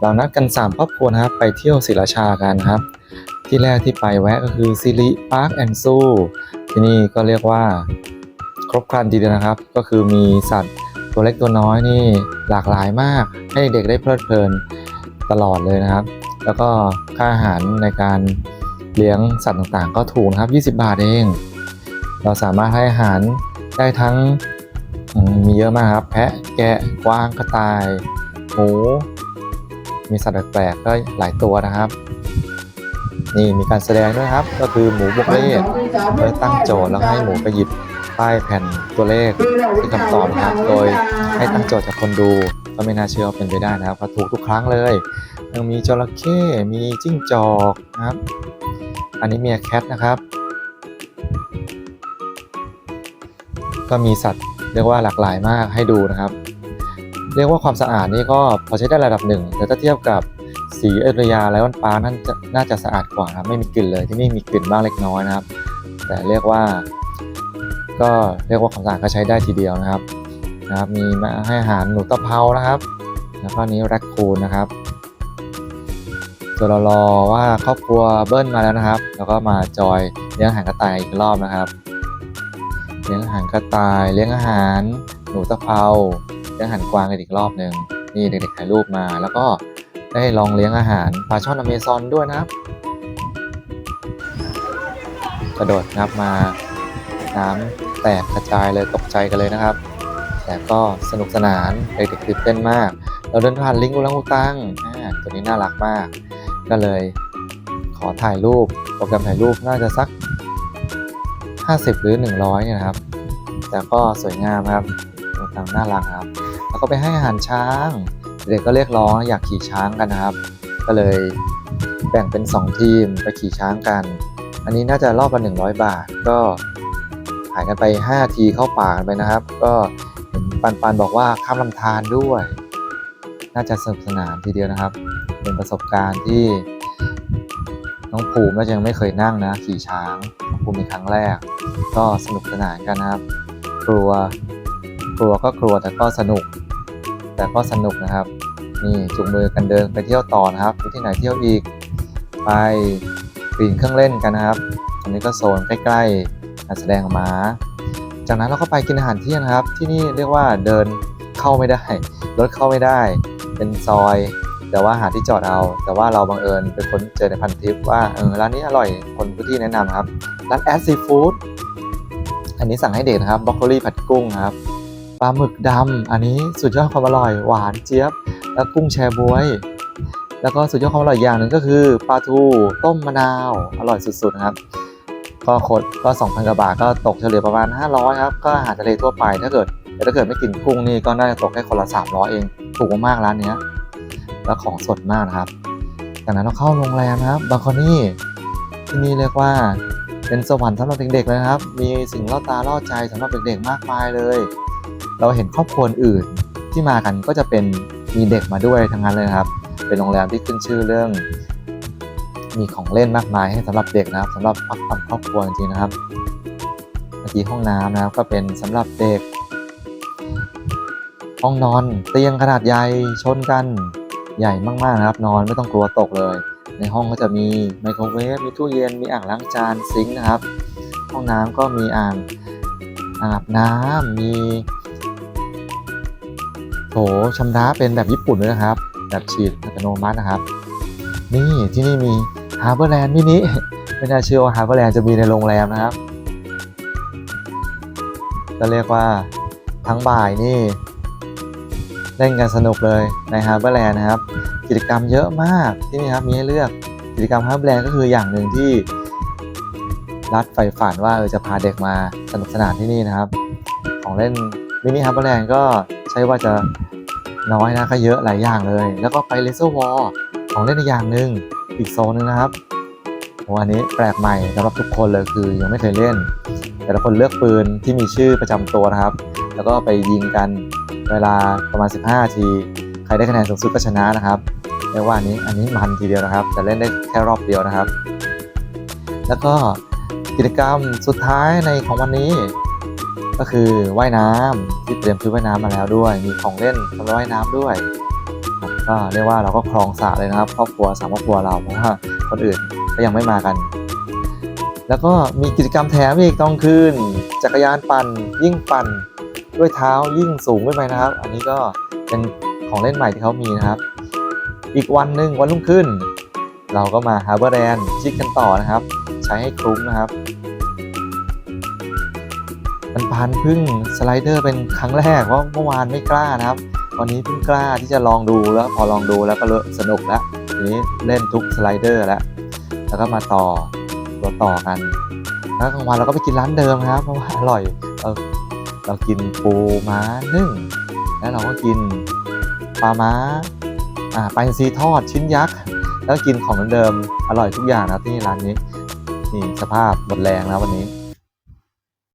เรานัดกัน3ครอบครัวนะครับไปเที่ยวศรีราชากันครับ ที่แรกที่ไปแวะก็คือซิริพาร์คแอนซูที่นี่ก็เรียกว่าครบครันทีเดียวนะครับ ก็คือมีสัตว์ตัวเล็กตัวน้อยนี่หลากหลายมาก ให้เด็กได้เพลิดเพลินตลอดเลยนะครับ แล้วก็ค่าอาหารในการเลี้ยงสัตว์ต่างๆ ก็ถูกนะครับ 20 บาทเอง เราสามารถให้อาหารได้ทั้งมมีเยอะมากครับ แพะแกะกวางกระต่ายหมู มีสัตว์แปลกๆก็หลายตัวนะครับ นี่มีการแสดงด้วยครับ ก็คือหมูบวกเลขโดยตั้งโจทย์แล้วให้หมูไปหยิบป้ายแผ่นตัวเลขที่คำตอบนะครับ โดยให้ตั้งโจทย์จากคนดูก็ไม่น่าเชื่อเป็นไปได้นะครับถูกทุกครั้งเลยยังมีจระเข้มีจิ้งจอกนะครับ อันนี้เมียแคทนะครับ ก็มีสัตว์เรียกว่าหลากหลายมากให้ดูนะครับ เรียกว่าความสะอาดนี่ก็พอใช้ได้ระดับหนึ่งแต่ถ้าเทียบกับสีเอยุธยไลออนปาร์นั่นจะน่าจะสะอาดกว่านะครับไม่มีกลิ่นเลยที่นี่มีกลิ่นบ้างเล็กน้อยนะครับ แต่เรียกว่า ก็เรียกว่าความสะอาดก็ใช้ได้ทีเดียวนะครับนะครับ มีมาให้อาหารหนูตะเภานะครับ แล้วก็นนี้แรคคูนนะครับส่วนเรารอว่าครอบครัวเบิ้ลมาแล้วนะครับ แล้วก็มาจอยเลี้ยงอาหารกระต่ายอีกรอบนะครับ เลี้ยงอาหารกระต่าย เลี้ยงอาหาร หนูตะเภา เลี้ยงอาหารกวางกันอีกรอบหนึ่งนี่เด็กๆถ่ายรูปมา แล้วก็ได้ลองเลี้ยงอาหารปลาช่อนอเมซอนด้วยนะครับกระโดดนะครับมาน้ำแตกกระจายเลยตกใจกันเลยนะครับ แต่ก็สนุกสนานเด็กๆตื่นเต้นมาก เราเดินผ่านลิงอุลังอุตังตัวนี้น่ารักมาก ก็เลยขอถ่ายรูปโปรแกรมถ่ายรูปน่าจะสัก 50 หรือ 100เนี่ยนะครับ แต่ก็สวยงามครับอุลังอุตังน่ารักครับ แล้วก็ไปให้อาหารช้าง เด็กก็เรียกร้องอยากขี่ช้างกันนะครับ ก็เลยแบ่งเป็น 2 ทีมไปขี่ช้างกัน อันนี้น่าจะรอบละ100 บาท ก็หายกันไป 5 ทีเข้าป่ากันไปนะครับ ก็เห็นปันปันบอกว่าข้ามลำธารด้วย น่าจะสนุกสนานทีเดียวนะครับ เป็นประสบการณ์ที่น้องภูมิน่าจะยังไม่เคยนั่งนะ ขี่ช้างน้องภูมิเป็นครั้งแรก ก็สนุกสนานกันนะครับ กลัว กลัวก็กลัวแต่ก็สนุก แต่ก็สนุกนะครับนี่จูงมือกันเดินไปเที่ยวต่อนะครับไปที่ไหนเที่ยวอีก ไปปีนเครื่องเล่นกันนะครับอันนี้ก็โซนใกล้ๆการแสดงมา จากนั้นเราก็ไปกินอาหารเที่ยงนะครับ ที่นี่เรียกว่าเดินเข้าไม่ได้รถเข้าไม่ได้ เป็นซอย แต่ว่าหาที่จอดเอา แต่ว่าเราบังเอิญเป็นคนเจอในพันทิปว่าเออร้านนี้อร่อยคนพื้นที่แนะนำครับร้านแอดซีฟู้ดอันนี้สั่งให้เด็กนะครับบรอกโคลีผัดกุ้งครับ ปลาหมึกดำอันนี้สุดยอดความอร่อยหวานเจี๊ยบ แล้วกุ้งแชบ๊วย แล้วก็สุดยอดความอร่อยอย่างหนึ่งก็คือปลาทูต้มมะนาวอร่อยสุดๆนะครับ ก็คดก็2,000กว่าบาทก็ตกเฉลี่ยประมาณ 500ครับก็อาหารทะเลทั่วไปถ้าเกิดแต่ถ้าเกิดไม่กินกุ้งนี่ก็น่าจะตกแค่คนละ300เองถูกมากๆร้านนี้แล้วของสดมากนะครับจากนั้นเราเข้าโรงแรมนะครับบางคนนี่ที่นี่เรียกว่าเป็นสวรรค์สำหรับเด็กๆเลยนะครับ มีสิ่งล่อตาล่อใจสำหรับเด็กๆมากมายเลย เราเห็นครอบครัวอื่นที่มากันก็จะเป็นมีเด็กมาด้วยทั้งนั้นเลยครับ เป็นโรงแรมที่ขึ้นชื่อเรื่อง มีของเล่นมากมายให้สำหรับเด็กนะครับสำหรับพักผ่อนครอบครัวจริงๆนะครับเมื่อกี้ห้องน้ำนะครับก็เป็นสำหรับเด็ก ห้องนอนเตียงขนาดใหญ่ชนกันใหญ่มากๆนะครับ นอนไม่ต้องกลัวตกเลย ในห้องก็จะมีไมโครเวฟมีตู้เย็นมีอ่างล้างจานซิงค์นะครับ ห้องน้ำก็มีอ่างอ่างอาบน้ำมี ถชำระเป็นแบบญี่ปุ่นด้วยนะครับ แบบฉีดอัตโนมัตินะครับ นี่ที่นี่มีฮาร์เบอร์แลนด์มินิไม่น่าเชื่อว่าฮาร์เบอร์แลนด์จะมีในโรงแรมนะครับก็เรียกว่าทั้งบ่ายนี่เล่นกันสนุกเลยในฮาร์เบอร์แลนด์นะครับ กิจกรรมเยอะมากที่นี่ครับมีให้เลือกกิจกรรมฮาร์เบอร์แลนด์ก็คืออย่างหนึ่งที่รัฐใฝ่ฝันว่าเออจะพาเด็กมาสนุกสนานที่นี่นะครับ ของเล่นมินิฮาร์เบอร์แลนด์ก็ใช่ว่าจะ น้อยนะก็เยอะหลายอย่างเลย แล้วก็ไปเลเซอร์วอลของเล่นอีกอย่างหนึ่งอีกโซนนึงนะครับโอ้อันนี้แปลกใหม่สำหรับทุกคนเลยคือยังไม่เคยเล่น แต่ละคนเลือกปืนที่มีชื่อประจำตัวนะครับ แล้วก็ไปยิงกันเวลาประมาณ 15 ที ใครได้คะแนนสูงสุดก็ชนะนะครับเรียกว่าอันนี้อันนี้มันทีเดียวนะครับ แต่เล่นได้แค่รอบเดียวนะครับ แล้วก็กิจกรรมสุดท้ายในของวันนี้ ก็คือว่ายน้ำที่เตรียมชุดว่ายน้ำมาแล้วด้วย มีของเล่นสำหรับว่ายน้ำด้วยก็เรียกว่าเราก็ครองสระเลยนะครับครอบครัวสามครอบครัวเราเพราะว่าคนอื่นก็ยังไม่มากัน แล้วก็มีกิจกรรมแถมอีกตอนคืนจักรยานปั่นยิ่งปั่นด้วยเท้ายิ่งสูงขึ้นไปนะครับ อันนี้ก็เป็นของเล่นใหม่ที่เขามีนะครับ อีกวันหนึ่งวันรุ่งขึ้น เราก็มาฮาร์เบอร์แลนด์ชิคกันต่อนะครับ ใช้ให้คุ้มนะครับ มันพานพึ่งสไลเดอร์เป็นครั้งแรกเพราะเมื่อวานไม่กล้านะครับ วันนี้เพิ่งกล้าที่จะลองดูแล้วพอลองดูแล้วก็เริ่มสนุกแล้วทีนี้เล่นทุกสไลเดอร์แล้วแล้วก็มาต่อตัวต่อกันแล้วกลางวันเราก็ไปกินร้านเดิมนะครับเพราะว่าอร่อยเราเรากินปูม้านึ่งแล้วเราก็กินปลาม้าอ่าปลาอินทรีทอดชิ้นยักษ์แล้วก็กินของเดิมอร่อยทุกอย่างนะที่ร้านนี้นี่สภาพหมดแรงแล้ววันนี้